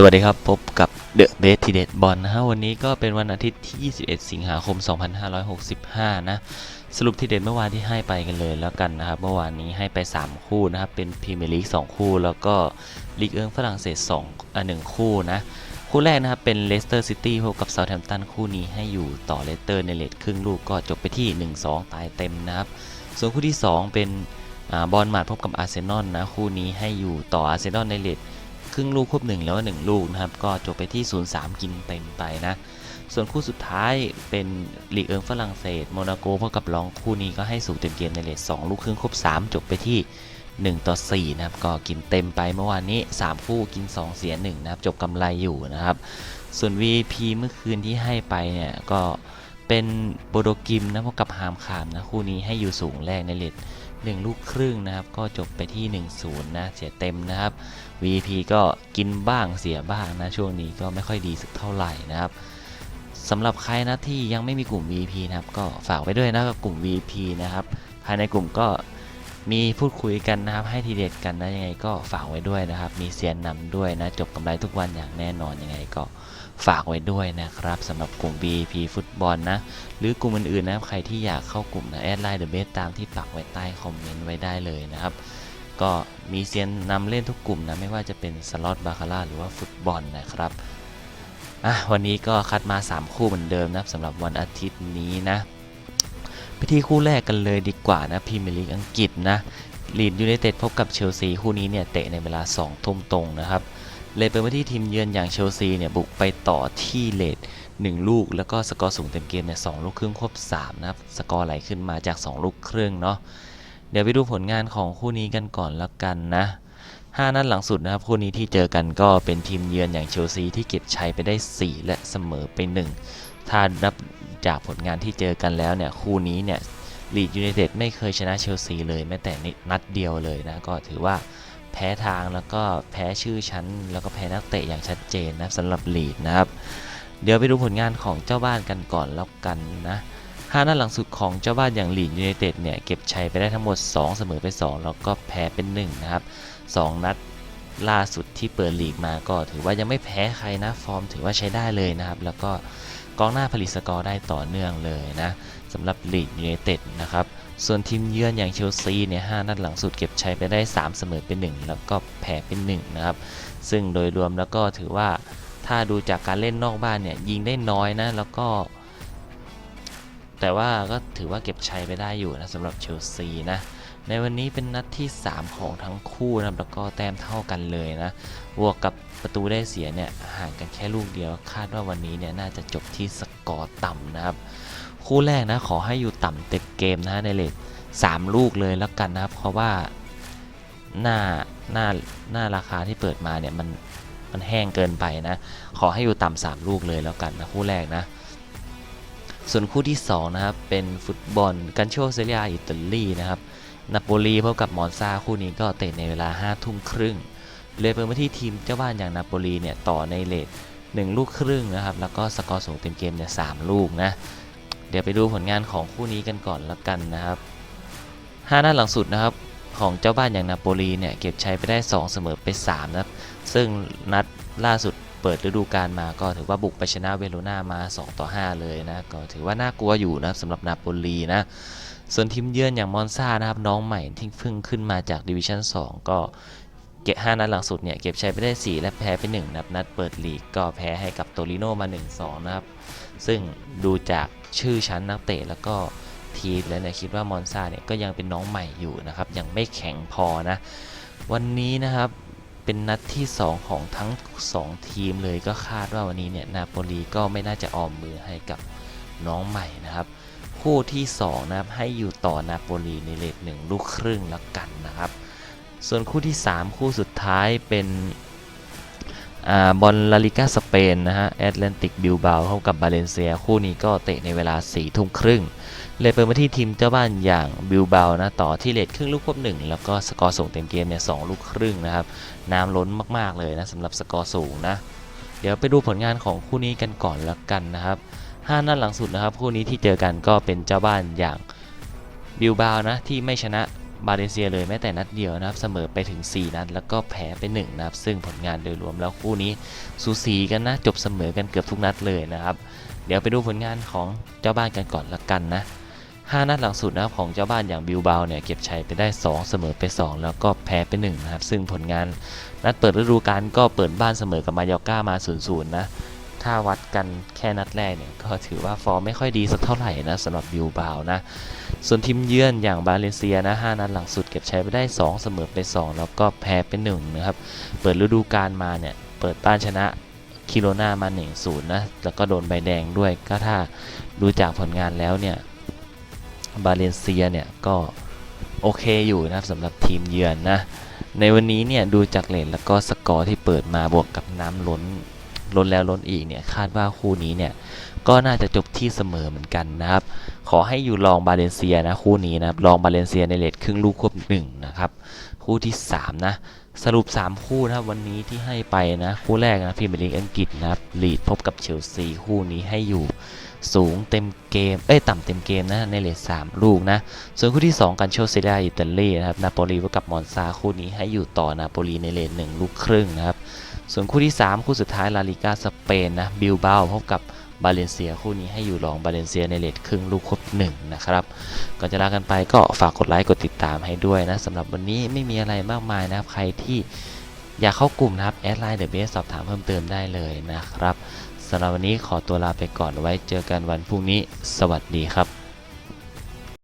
สวัสดีครับ พบกับเดอะเบสทีเด็ดบอลนะฮะวันนี้ก็เป็นวันอาทิตย์ที่ 21 สิงหาคม 2565 นะ สรุปทีเด็ดเมื่อวานที่ให้ไปกันเลยแล้วกันนะครับ เมื่อวานนี้ให้ไป 3 คู่นะครับ เป็นพรีเมียร์ลีก 2 คู่ แล้วก็ลีกเอิงฝรั่งเศส2อะ1คู่นะ คู่แรกนะครับ เป็นเลสเตอร์ซิตี้พบกับเซาท์แฮมป์ตันคู่นี้ให้อยู่ต่อเลสเตอร์ในเลทครึ่งลูกก็จบไปที่ 1-2 ตายเต็มนะครับ ส่วนคู่ที่ 2 เป็นอบอลมาดพบกับอาร์เซนอลนะคู่นี้ให้อยู่ต่ออาร์เซนอลในเลท รึ่งลูกควบหนึ่งแล้วก็หนึ่งลูกนะครับก็จบไปที่ 0-3 กินเต็มไปนะ ส่วนคู่สุดท้ายเป็นลีกเอิงฝรั่งเศสโมนาโกพบกับลองคู่นี้ก็ให้สูงเต็มเกมในเลท2ลูกครึ่งครบ3 จบไปที่ 1 ต่อ 4 นะครับ ก็กินเต็มไปเมื่อวานนี้ 3 คู่กิน 2 เสีย 1 นะครับ จบกำไรอยู่นะครับ ส่วน VP เมื่อคืนที่ให้ไปเนี่ยก็เป็นโบโดกิมนะพบกับฮามคามนะคู่นี้ให้อยู่สูงแรกในเลท 1 ลูกครึ่งนะครับ ก็จบไปที่ 1-0 นะ เสียเต็มนะครับ VP ก็กินบ้างเสียบ้างนะ ช่วงนี้ก็ไม่ค่อยดีสักเท่าไหร่นะครับสำหรับใครนะที่ยังไม่มีกลุ่ม VP นะครับ ก็ฝากไว้ด้วยนะกับกลุ่ม VP นะครับ ภายในกลุ่มก็ มีพูดคุยกันนะครับ ให้ทีเด็ดกันนะยังไงก็ฝากไว้ด้วยนะครับ มีเซียนนำด้วยนะ จบกำไรทุกวันอย่างแน่นอนยังไงก็ฝากไว้ด้วยนะครับสำหรับกลุ่ม VIP ฟุตบอลนะ หรือกลุ่มอื่นๆนะครับใครที่อยากเข้ากลุ่มนะแอดไลน์เดอะเบสตามที่ปักไว้ใต้คอมเมนต์ไว้ได้เลยนะครับ ก็มีเซียนนำเล่นทุกกลุ่มนะ ไม่ว่าจะเป็นสล็อตบาคาร่าหรือว่าฟุตบอลนะครับอะวันนี้ก็คัดมา 3 คู่เหมือนเดิมนะสำหรับวันอาทิตย์นี้นะ ไปที่คู่แรกกันเลยดีกว่านะพรีเมียร์ลีกอังกฤษนะลีดยูไนเต็ดพบกับเชลซีคู่นี้เนี่ยเตะในเวลา2ทุ่มตรงนะครับเลยเป็นว่าที่ทีมเยือนอย่างเชลซีเนี่ยบุกไปต่อที่เลด1ลูก แล้วก็สกอร์สูงเต็มเกมเนี่ยสลูกครึ่งครบ3นะครับสกอร์ไหลขึ้นมาจาก 2 ลูกครึ่งเนาะเดี๋ยวไปดูผลงานของคู่นี้กันก่อนล้วกันนะ5นัดหลังสุดนะครับคู่นี้ที่เจอกันก็เป็นทีมเยือนอย่างเชลซีที่เก็บชัยไปได้ 4 และเสมอไป 1 ถ้านับ จากผลงานที่เจอกันแล้วเนี่ยคู่นี้เนี่ยลีดยูไนเต็ดไม่เคยชนะเชลซีเลยแม้แต่นัดเดียวเลยนะก็ถือว่าแพ้ทางแล้วก็แพ้ชื่อชั้น แล้วก็แพ้นักเตะอย่างชัดเจนนะสำหรับลีดนะครับเดี๋ยวไปดูผลงานของเจ้าบ้านกันก่อนแล้วกันนะห้านัดหลังสุดของเจ้าบ้านอย่างลีดยูไนเต็ดเนี่ยเก็บชัยไปได้ทั้งหมด 2 เสมอไป 2 แล้วก็แพ้เป็น 1 นะครับ 2 นัดล่าสุดที่เปิดลีกมาก็ถือว่ายังไม่แพ้ใครนะ ฟอร์มถือว่าใช้ได้เลยนะครับ แล้วก็ กองหน้าผลิตสกอร์ได้ต่อเนื่องเลยนะสำหรับลีดยูไนเต็ดนะครับ ส่วนทีมเยือนอย่างเชลซีเนี่ยห้านัดหลังสุดเก็บชัยไปได้ 3 เสมอเป็น 1 แล้วก็แพ้เป็น 1 นะครับ ซึ่งโดยรวมแล้วก็ถือว่าถ้าดูจากการเล่นนอกบ้านเนี่ยยิงได้น้อยนะแล้วก็ แต่ว่าก็ถือว่าเก็บชัยไปได้อยู่นะสำหรับเชลซีนะ ในวันนี้เป็นนัดที่ 3 ของทั้งคู่นะครับแล้วก็แต้มเท่ากันเลยนะบวกกับประตูได้เสียเนี่ยห่างกันแค่ลูกเดียว คาดว่าวันนี้เนี่ยน่าจะจบที่สกอร์ต่ำนะครับ คู่แรกนะขอให้อยู่ต่ำเต็มเกมนะในเลท3ลูกเลยแล้วกันนะครับ เพราะว่าหน้าหน้าหน้าราคาที่เปิดมาเนี่ยมันมันแห้งเกินไปนะ ขอให้อยู่ต่ำสามลูกเลยแล้วกันนะคู่แรกนะ ส่วนคู่ที่2นะครับเป็นฟุตบอลกันโชเซเรียอิตาลีนะครับ นาโปลีพบกับมอนซาคู่นี้ก็เตะในเวลา5ทุ่มครึ่งเลยเป็นมาที่ทีมเจ้าบ้านอย่างนาโปลีเนี่ยต่อในเลท1ลูกครึ่งนะครับ แล้วก็สกอร์สูงเต็มเกมเนี่ยสลูกนะ เดี๋ยวไปดูผลงานของคู่นี้กันก่อนล้วกันนะครับ5นัดหลังสุดนะครับของเจ้าบ้านอย่างนาโปลีเนี่ยเก็บชัยไปได้ 2 เสมอไป3นะครับซึ่งนัดล่าสุดเปิดฤดูกาลมาก็ถือว่าบุกไปชนะเวโรนามา 2 ต่อ 5 เลยนะ ก็ถือว่าน่ากลัวอยู่นะสำหรับนาโปลีนะ ส่วนทีมเยือนอย่างมอนซานะครับน้องใหม่ที่เพิ่งขึ้นมาจากดิวิชั่น2 ก็เก็บ5นัดหลังสุดเนี่ยเก็บชัยไปได้ 4 และแพ้ไป1นะครับนัดเปิดลีกก็แพ้ให้กับโตริโนมา 1-2 นะครับ ซึ่งดูจากชื่อชั้นนักเตะแล้วก็ทีมแล้วเนี่ยคิดว่ามอนซาเนี่ยก็ยังเป็นน้องใหม่อยู่นะครับยังไม่แข็งพอนะ วันนี้นะครับเป็นนัดที่ 2 ของทั้ง 2 ทีมเลยก็คาดว่าวันนี้เนี่ยนาโปลีก็ไม่น่าจะออมมือให้กับน้องใหม่นะครับ คู่ที่ 2 นะครับ ให้อยู่ต่อนาโปลีในเลทหนึ่งลูกครึ่งแล้วกันนะครับ ส่วนคู่ที่ 3 คู่สุดท้ายเป็นอบอลลาลิก้าสเปนนะฮะแอตแลนติกบิลบาเข้ากับบาเลนเซีย คู่นี้ก็เตะในเวลา4ทุ่มครึ่ง เลยเป็นมาที่ทีมเจ้าบ้านอย่างบิลบานะต่อที่เลทครึ่งลูกควบหนึ่งแล้วก็สกอร์ส่งเต็มเกมเนี่ยสลูกครึ่งนะครับ น้ำล้นมากๆเลยนะสำหรับสกอร์สูงนะ เดี๋ยวไปดูผลงานของคู่นี้กันก่อนแล้วกันนะครับ 5 นัดหลังสุดนะครับ คู่นี้ที่เจอกันก็เป็นเจ้าบ้านอย่างบิลบานะ ที่ไม่ชนะบาเลเซียเลยแม้แต่นัดเดียวนะครับ เสมอไปถึง 4 นัด แล้วก็แพ้ไป 1 นะครับ ซึ่งผลงานโดยรวมแล้วคู่นี้สูสีกันนะ จบเสมอกันเกือบทุกนัดเลยนะครับ เดี๋ยวไปดูผลงานของเจ้าบ้านกันก่อนละกันนะ5นัดหลังสุดนะครับของเจ้าบ้านอย่างบิลบาเนี่ยเก็บชัยไปได้ 2 เสมอไป 2 แล้วก็แพ้ไป1นะครับซึ่งผลงานนัดเปิดฤดูกาลก็เปิดบ้านเสมอกับมายอก้ามา0-0นะ ถ้าวัดกันแค่นัดแรกเนี่ย ก็ถือว่าฟอร์มไม่ค่อยดีสักเท่าไหร่นะสำหรับบิลบาวนะ ส่วนทีมเยือนอย่างบาเลเซียนะ 5 นัดหลังสุดเก็บใชัยไปได้ 2 เสมอไป 2 แล้วก็แพ้ไป1นะครับ เปิดฤดูกาลมาเนี่ย เปิดบ้านชนะคิโรนามา 1-0 นะ แล้วก็โดนใบแดงด้วย ก็ถ้าดูจากผลงานแล้วเนี่ย บาเลเซียเนี่ยก็โอเคอยู่นะครับสำหรับทีมเยือนนะ ในวันนี้เนี่ยดูจากเลนแล้วก็สกอร์ที่เปิดมาบวกกับน้ำล้น ล้นแล้วล้นอีกเนี่ยคาดว่าคู่นี้เนี่ยก็น่าจะจบที่เสมอเหมือนกันนะครับ ขอให้อยู่ลองบาเลนเซียนะคู่นี้นะครับลองบาเลนเซียในเลทครึ่งลูกควบหนึ่งนะครับคู่ที่ 3 นะ สรุป 3 คู่นะครับวันนี้ที่ให้ไปนะ คู่แรกนะพรีเมียร์ลีกอังกฤษนะครับลีดพบกับเชลซีคู่นี้ให้อยู่สูงเต็มเกม เอ้ย ต่ำเต็มเกมนะในเลท3ลูกนะ ส่วนคู่ที่ 2 กันโชเซดาอิตาลีนะครับ นาโปลีพบกับมอนซาคู่นี้ให้อยู่ต่อนาโปลีในเลนหนึ่งลูกครึ่งนะครับ ส่วนคู่ที่ 3 คู่สุดท้ายลาลิกาสเปนนะบิลเบาพบกับบาเลนเซียคู่นี้ให้อยู่รองบาเลนเซียในเลทครึ่งลูกครบหนึ่งนะครับก่อนจะลากันไปก็ฝากกดไลค์กดติดตามให้ด้วยนะสำหรับวันนี้ไม่มีอะไรมากมายนะครับ ใครที่อยากเข้ากลุ่มนะครับแอดไลน์เดอะเบสสอบถามเพิ่มเติมได้เลยนะครับสำหรับวันนี้ขอตัวลาไปก่อนไว้เจอกันวันพรุ่งนี้ สวัสดีครับ